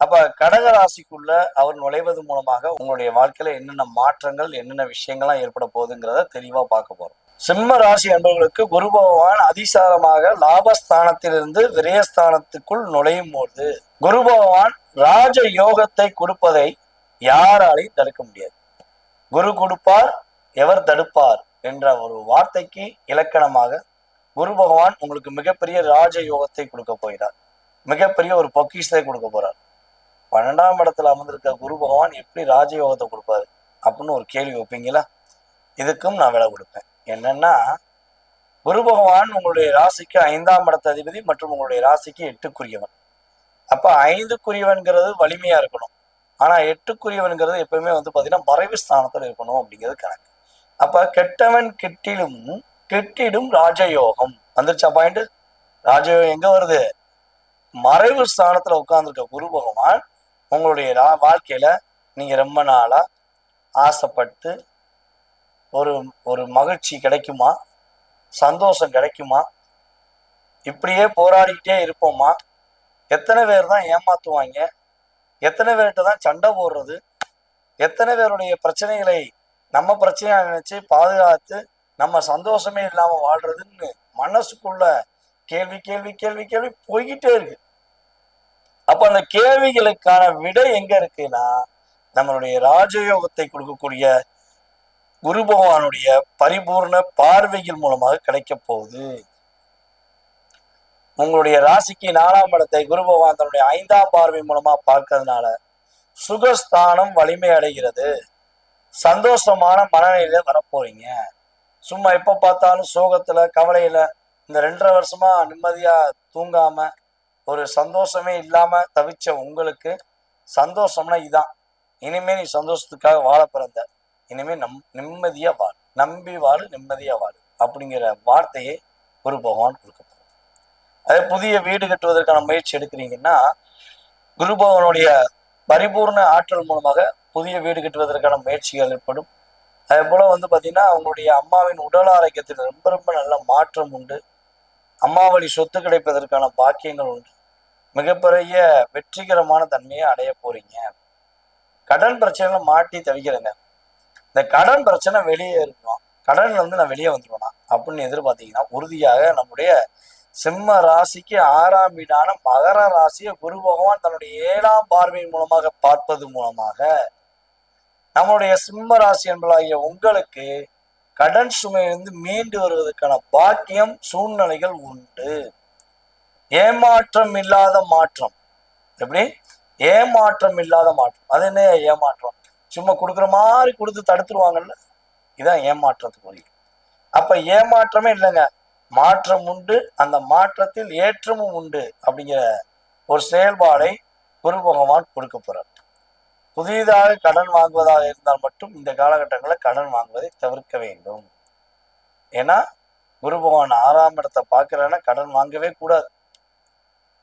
அப்ப கடக ராசிக்குள்ள அவர் நுழைவது மூலமாக உங்களுடைய வாழ்க்கையில என்னென்ன மாற்றங்கள் என்னென்ன விஷயங்கள்லாம் ஏற்பட போகுதுங்கிறத தெளிவா பார்க்க போறோம். சிம்ம ராசி என்பவர்களுக்கு குரு பகவான் அதிசாரமாக லாபஸ்தானத்திலிருந்து விரயஸ்தானத்துக்குள் நுழையும் போது குரு பகவான் ராஜ யோகத்தை கொடுப்பதை யாராலையும் தடுக்க முடியாது. குரு கொடுப்பார் எவர் தடுப்பார் என்ற ஒரு வார்த்தைக்கு இலக்கணமாக குரு பகவான் உங்களுக்கு மிகப்பெரிய ராஜ யோகத்தை கொடுக்க போகிறார். மிகப்பெரிய ஒரு பொக்கிஷத்தை கொடுக்க போறார். பன்னெண்டாம் இடத்துல அமர்ந்திருக்க குரு பகவான் எப்படி ராஜயோகத்தை கொடுப்பாரு அப்படின்னு ஒரு கேள்வி வைப்பீங்களா? இதுக்கும் நான் விலை கொடுப்பேன். என்னன்னா குரு பகவான் உங்களுடைய ராசிக்கு ஐந்தாம் இடத்த அதிபதி மற்றும் உங்களுடைய ராசிக்கு எட்டுக்குரியவன். அப்ப ஐந்துக்குரியவன்கிறது வலிமையா இருக்கணும். ஆனா எட்டுக்குரியவன்கிறது எப்பவுமே வந்து பாத்தீங்கன்னா மறைவு ஸ்தானத்துல இருக்கணும் அப்படிங்கிறது கணக்கு. அப்ப கெட்டவன் கெட்டிலும் கெட்டிடும் ராஜயோகம். வந்துருச்சா பாயிண்ட் ராஜயோகம் எங்க வருது? மறைவு ஸ்தானத்துல உட்கார்ந்துருக்க குரு பகவான் உங்களுடைய வாழ்க்கையில் நீங்கள் ரொம்ப நாளாக ஆசைப்பட்டு ஒரு ஒரு மகிழ்ச்சி கிடைக்குமா? சந்தோஷம் கிடைக்குமா? இப்படியே போராடிக்கிட்டே இருப்போமா? எத்தனை பேர் தான் ஏமாத்துவாங்க? எத்தனை பேர்கிட்ட தான் சண்டை போடுறது? எத்தனை பேருடைய பிரச்சனைகளை நம்ம பிரச்சனையாக நினச்சி பாதுகாத்து நம்ம சந்தோஷமே இல்லாமல் வாழ்றதுன்னு மனசுக்குள்ள கேள்வி கேள்வி கேள்வி கேள்வி போய்கிட்டே இருக்கு. அப்ப அந்த கேள்விகளுக்கான விடை எங்க இருக்குன்னா நம்மளுடைய ராஜயோகத்தை கொடுக்கக்கூடிய குரு பகவானுடைய பரிபூர்ண பார்வைகள் மூலமாக கிடைக்க போகுது. உங்களுடைய ராசிக்கு நாலாம் இடத்தை குரு பகவான் தன்னுடைய ஐந்தாம் பார்வை மூலமா பார்க்கறதுனால சுகஸ்தானம் வலிமை அடைகிறது. சந்தோஷமான மனநிலையில வரப்போறீங்க. சும்மா எப்ப பார்த்தாலும் சோகத்துல கவலையில இந்த ரெண்டரை வருஷமா நிம்மதியா தூங்காம ஒரு சந்தோஷமே இல்லாம தவிச்ச உங்களுக்கு சந்தோஷம்னா இதான். இனிமே நீ சந்தோஷத்துக்காக வாழ பிறந்த இனிமே நம் நிம்மதியா வாழ் நம்பி வாழு நிம்மதியா வாழு அப்படிங்கிற வார்த்தையை குரு பகவான் கொடுக்க அதே புதிய வீடு கட்டுவதற்கான முயற்சி எடுக்கிறீங்கன்னா குரு பகவானுடைய பரிபூர்ண ஆற்றல் மூலமாக புதிய வீடு கட்டுவதற்கான முயற்சிகள் ஏற்படும். அதே போல வந்து பார்த்தீங்கன்னா அவங்களுடைய அம்மாவின் உடல் ஆரோக்கியத்தில் ரொம்ப ரொம்ப நல்ல மாற்றம் உண்டு. அம்மாவளி சொத்து கிடைப்பதற்கான பாக்கியங்கள் உண்டு. மிகப்பெரிய வெற்றிகரமான தன்மையை அடைய போறீங்க. கடன் பிரச்சனையில மாட்டி தவிக்கிறேங்க. இந்த கடன் பிரச்சனை வெளியே இருக்கணும். கடன்ல இருந்து நான் வெளியே வந்துடுவேனா அப்படின்னு எதிர்பார்த்தீங்கன்னா உறுதியாக நம்முடைய சிம்ம ராசிக்கு ஆறாம் வீடான மகர ராசியை குரு பகவான் தன்னுடைய ஏழாம் பார்வையின் மூலமாக பார்ப்பது மூலமாக நம்முடைய சிம்ம ராசி என்பதாகிய உங்களுக்கு கடன் சுமையிலிருந்து மீண்டு வருவதற்கான பாக்கியம் சூழ்நிலைகள் உண்டு. ஏமாற்றம் இல்லாத மாற்றம். எப்படி? ஏமாற்றம் இல்லாத மாற்றம். அது என்ன ஏமாற்றம்? சும்மா கொடுக்குற மாதிரி கொடுத்து தடுத்துருவாங்கல்ல? இதான் ஏமாற்றத்துக்குரிய அப்ப ஏமாற்றமே இல்லைங்க. மாற்றம் உண்டு அந்த மாற்றத்தில் ஏற்றமும் உண்டு அப்படிங்கிற ஒரு செயல்பாடை குரு பகவான் கொடுக்க போறார். புதிதாக கடன் வாங்குவதாக இருந்தால் மட்டும் இந்த காலகட்டங்களில் கடன் வாங்குவதை தவிர்க்க வேண்டும். ஏன்னா குரு பகவான் ஆறாம் இடத்தை பார்க்கிறேன்னா கடன் வாங்கவே கூடாது.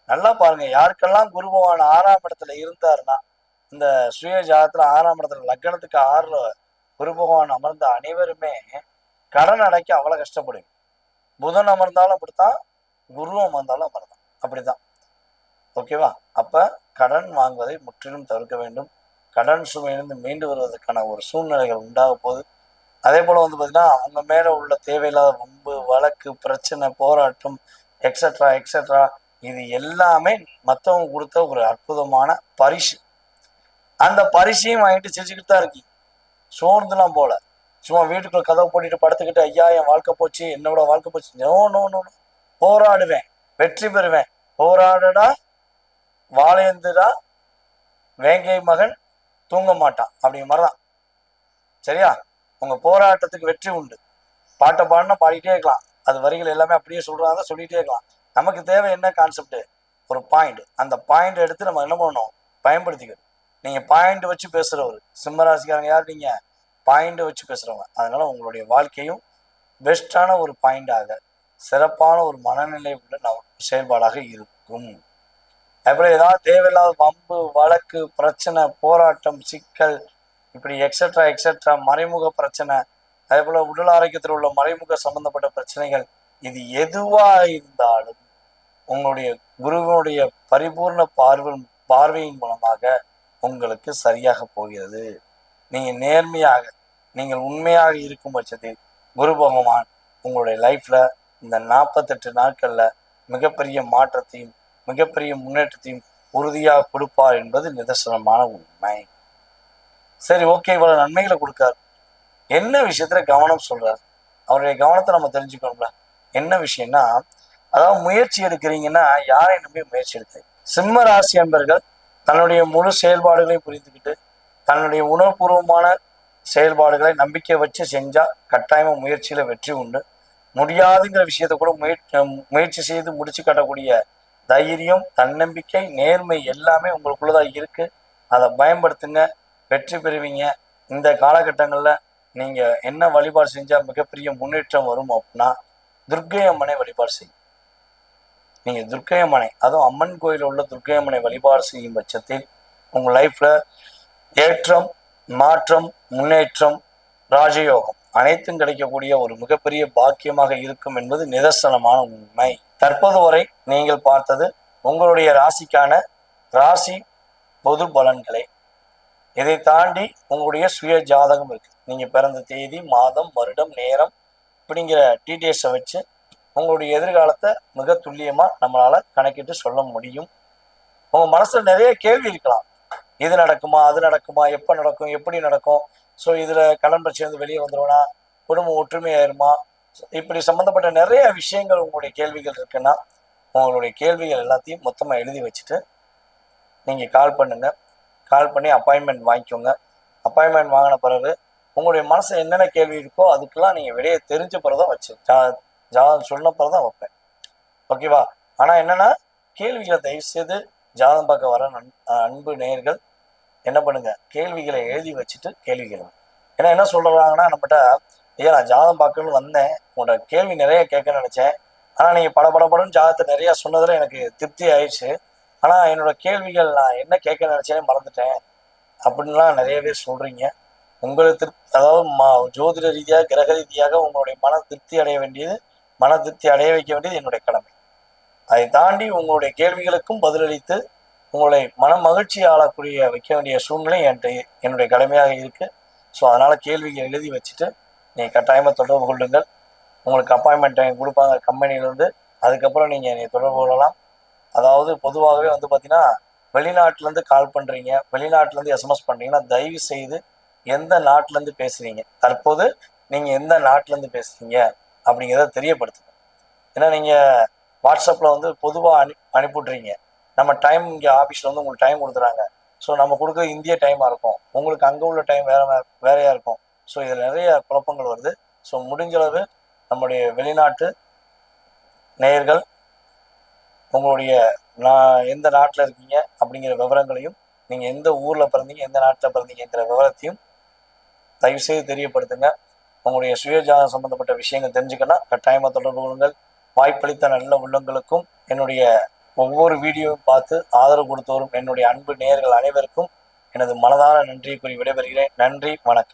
நல்லா பாருங்க யாருக்கெல்லாம் குரு பகவான் ஆறாம் இடத்துல இருந்தாருன்னா இந்த சுய ஜாதத்துல ஆறாம் இடத்துல லக்னத்துக்கு ஆறுல குரு பகவான் அமர்ந்த அனைவருமே கடன் அடைக்க அவ்வளவு கஷ்டப்படுவீங்க. புதன் அமர்ந்தாலும் அப்படித்தான் குரு அமர்ந்தாலும் அமர்ந்தான். அப்படிதான் ஓகேவா? அப்ப கடன் வாங்குவதை முற்றிலும் தவிர்க்க வேண்டும். கடன் சுமையிலிருந்து மீண்டு வருவதற்கான ஒரு சூழ்நிலைகள் உண்டாக போகுது. அதே போல வந்து பார்த்தீங்கன்னா அவங்க மேல உள்ள தேவையில்லாத வம்பு வழக்கு பிரச்சனை போராட்டம் எக்ஸட்ரா எக்ஸட்ரா இது எல்லாமே மற்றவங்க கொடுத்த ஒரு அற்புதமான பரிசு. அந்த பரிசையும் வாங்கிட்டு சிரிச்சுக்கிட்டு தான் இருக்கீங்க. சோர்ந்துலாம் போல. சும்மா வீட்டுக்குள்ள கதவை போட்டிட்டு படுத்துக்கிட்டு ஐயா என் வாழ்க்கை போச்சு. என்னோட வாழ்க்கை போச்சு. No no no. போராடுவேன். வெற்றி பெறுவேன். போராடடா. வாழேந்துடா. வேங்கை மகன் தூங்க மாட்டான். அப்படிங்கிற மாதிரிதான். சரியா? உங்க போராட்டத்துக்கு வெற்றி உண்டு. பாட்டை பாடினா பாடிட்டே இருக்கலாம். அது வரிகள் எல்லாமே அப்படியே சொல்றாங்க சொல்லிட்டே இருக்கலாம். நமக்கு தேவை என்ன கான்செப்ட் ஒரு பாயிண்ட் அந்த பாயிண்ட் எடுத்து நம்ம என்ன பண்ணணும்? பயன்படுத்திக்கணும். நீங்க பாயிண்ட் வச்சு பேசுறவர் சிம்மராசிக்காரங்க யார் நீங்க? பாயிண்ட் வச்சு பேசுறவங்க. அதனால உங்களுடைய வாழ்க்கையும் பெஸ்டான ஒரு பாயிண்டாக சிறப்பான ஒரு மனநிலை உள்ள செயல்பாடாக இருக்கும். அப்புறம் ஏதாவது தேவையில்லாத வம்பு வழக்கு பிரச்சனை போராட்டம் சிக்கல் இப்படி எக்ஸட்ரா எக்ஸட்ரா மறைமுக பிரச்சனை அதே போல உடல் ஆரோக்கியத்தில் உள்ள மறைமுக சம்பந்தப்பட்ட பிரச்சனைகள் இது எதுவா இருந்தாலும் உங்களுடைய குருவினுடைய பரிபூர்ண பார்வை பார்வையின் மூலமாக உங்களுக்கு சரியாக போகிறது. நீங்க நேர்மையாக நீங்கள் உண்மையாக இருக்கும் பட்சத்தில் குரு பகவான் உங்களுடைய லைஃப்பில் இந்த நாற்பத்தெட்டு நாட்களில் மிகப்பெரிய மாற்றத்தையும் மிகப்பெரிய முன்னேற்றத்தையும் உறுதியாக கொடுப்பார் என்பது நிதர்சனமான உண்மை. சரி ஓகே இவ்வளவு நன்மைகளை கொடுக்காரு. என்ன விஷயத்துல கவனம் சொல்றாரு? அவருடைய கவனத்தை நம்ம தெரிஞ்சுக்கணும்ல. என்ன விஷயம்னா அதாவது முயற்சி எடுக்கிறீங்கன்னா யாரை நம்பி முயற்சி எடுக்கிறீங்க சிம்ம ராசி அன்பர்கள் தன்னுடைய முழு செயல்பாடுகளையும் புரிந்துக்கிட்டு தன்னுடைய உணர்வுபூர்வமான செயல்பாடுகளை நம்பிக்கை வச்சு செஞ்சால் கட்டாயமாக முயற்சியில் வெற்றி உண்டு. முடியாதுங்கிற விஷயத்த கூட முயற்சி முயற்சி செய்து முடிச்சு காட்டக்கூடிய தைரியம் தன்னம்பிக்கை நேர்மை எல்லாமே உங்களுக்குள்ளதான் இருக்கு. அதை பயன்படுத்துங்க வெற்றி பெறுவீங்க. இந்த காலகட்டங்களில் நீங்கள் என்ன வழிபாடு செஞ்சால் மிகப்பெரிய முன்னேற்றம் வரும் அப்படின்னா துர்க்கை அம்மனை வழிபாடு செய்யும் நீங்கள் துர்க்கையம்மனை அதுவும் அம்மன் கோயிலில் உள்ள துர்க்கையம்மனை வழிபாடு செய்யும் பட்சத்தில் உங்கள் லைஃப்பில் ஏற்றம் மாற்றம் முன்னேற்றம் ராஜயோகம் அனைத்தும் கிடைக்கக்கூடிய ஒரு மிகப்பெரிய பாக்கியமாக இருக்கும் என்பது நிதர்சனமான உண்மை. தற்போது வரை நீங்கள் பார்த்தது உங்களுடைய ராசிக்கான ராசி பொது பலன்களை. இதை தாண்டி உங்களுடைய சுய ஜாதகம் இருக்கு. நீங்கள் பிறந்த தேதி மாதம் வருடம் நேரம் அப்படிங்கிற டீட்டெயில்ஸை வச்சு உங்களுடைய எதிர்காலத்தை மிக துல்லியமா நம்மளால கணக்கிட்டு சொல்ல முடியும். உங்க மனசுல நிறைய கேள்வி இருக்கலாம். இது நடக்குமா அது நடக்குமா எப்ப நடக்கும் எப்படி நடக்கும்? ஸோ இதுல கடன் பிரச்சனை வந்து வெளியே வந்துருவனா குடும்பம் ஒற்றுமையாயிருமா? இப்படி சம்பந்தப்பட்ட நிறைய விஷயங்கள் உங்களுடைய கேள்விகள் இருக்குன்னா உங்களுடைய கேள்விகள் எல்லாத்தையும் மொத்தமா எழுதி வச்சுட்டு நீங்க கால் பண்ணுங்க. கால் பண்ணி அப்பாயின்மெண்ட் வாங்கிக்கோங்க. அப்பாயின்மெண்ட் வாங்கின பிறகு உங்களுடைய மனசுல என்னென்ன கேள்வி இருக்கோ அதுக்கெல்லாம் நீங்க வெளியே தெரிஞ்ச பிறகுதான் வச்சு ஜாதகம் சொன்ன தான் வைப்பேன். ஓகேவா ஆனால் என்னன்னா கேள்விகளை தயவு செய்து ஜாதகம் பார்க்க வர நன் அன்பு நேயர்கள் என்ன பண்ணுங்க? கேள்விகளை எழுதி வச்சுட்டு கேள்வி கேளுங்க. ஏன்னா என்ன சொல்றாங்கன்னா நம்மகிட்ட ஐயா நான் ஜாதகம் பார்க்கணும்னு வந்தேன். உங்களோட கேள்வி நிறைய கேட்க நினைச்சேன். ஆனால் நீங்கள் பட பட படன்னு ஜாதகத்தை நிறையா சொன்னதில் எனக்கு திருப்தி ஆயிடுச்சு. ஆனால் என்னோட கேள்விகள் நான் என்ன கேட்க நினைச்சேனே மறந்துட்டேன். அப்படின்லாம் நிறைய பேர் சொல்கிறீங்க உங்களுக்கு திருப்தி அதாவது மா ஜோதிட ரீதியாக கிரக ரீதியாக உங்களுடைய மன திருப்தி அடைய வேண்டியது மன திருப்தி அடைய வைக்க வேண்டியது என்னுடைய கடமை. அதை தாண்டி உங்களுடைய கேள்விகளுக்கும் பதிலளித்து உங்களை மன மகிழ்ச்சி ஆளக்கூடிய வைக்க வேண்டிய சூழ்நிலை என்கிட்ட என்னுடைய கடமையாக இருக்கு. ஸோ அதனால கேள்விகள் எழுதி வச்சுட்டு நீங்கள் கட்டாயமாக தொடர்பு கொள்ளுங்கள். உங்களுக்கு அப்பாயின்மெண்ட் டைம் கொடுப்பாங்க கம்பெனிலேருந்து அதுக்கப்புறம் நீங்கள் என்னை தொடர்பு கொள்ளலாம். அதாவது பொதுவாகவே வந்து பார்த்தீங்கன்னா வெளிநாட்டிலேருந்து கால் பண்ணுறீங்க வெளிநாட்டிலேருந்து எஸ்எம்எஸ் பண்ணுறீங்கன்னா தயவு செய்து எந்த நாட்டிலேருந்து பேசுகிறீங்க தற்போது நீங்கள் எந்த நாட்டிலேருந்து பேசுகிறீங்க அப்படிங்கிறத தெரியப்படுத்துங்க. ஏன்னா நீங்கள் வாட்ஸ்அப்பில் வந்து பொதுவாக அனு அனுப்பிவிட்றீங்க நம்ம டைம் இங்கே ஆஃபீஸில் வந்து உங்களுக்கு டைம் கொடுத்துறாங்க ஸோ நம்ம கொடுக்குற இந்திய டைமாக இருக்கும். உங்களுக்கு அங்கே உள்ள டைம் வேற வேறையாக இருக்கும். ஸோ இதில் நிறைய குழப்பங்கள் வருது. ஸோ முடிஞ்சளவு நம்முடைய வெளிநாட்டு நேயர்கள் உங்களுடைய நான் எந்த நாட்டில் இருக்கீங்க அப்படிங்கிற விவரங்களையும் நீங்கள் எந்த ஊரில் பிறந்தீங்க எந்த நாட்டில் பிறந்தீங்கங்கிற விவரத்தையும் தயவுசெய்து தெரியப்படுத்துங்க. உங்களுடைய சுயஜாதகம் சம்பந்தப்பட்ட விஷயங்கள் தெரிஞ்சுக்கணும் கட்டாயமாக தொடர்பு கொள்ளுங்கள். வாய்ப்பளித்த நல்ல உள்ளங்களுக்கும் என்னுடைய ஒவ்வொரு வீடியோவும் பார்த்து ஆதரவு கொடுத்து வரும் என்னுடைய அன்பு நேயர்கள் அனைவருக்கும் எனது மனதான நன்றியை கூறி விடைபெறுகிறேன். நன்றி வணக்கம்.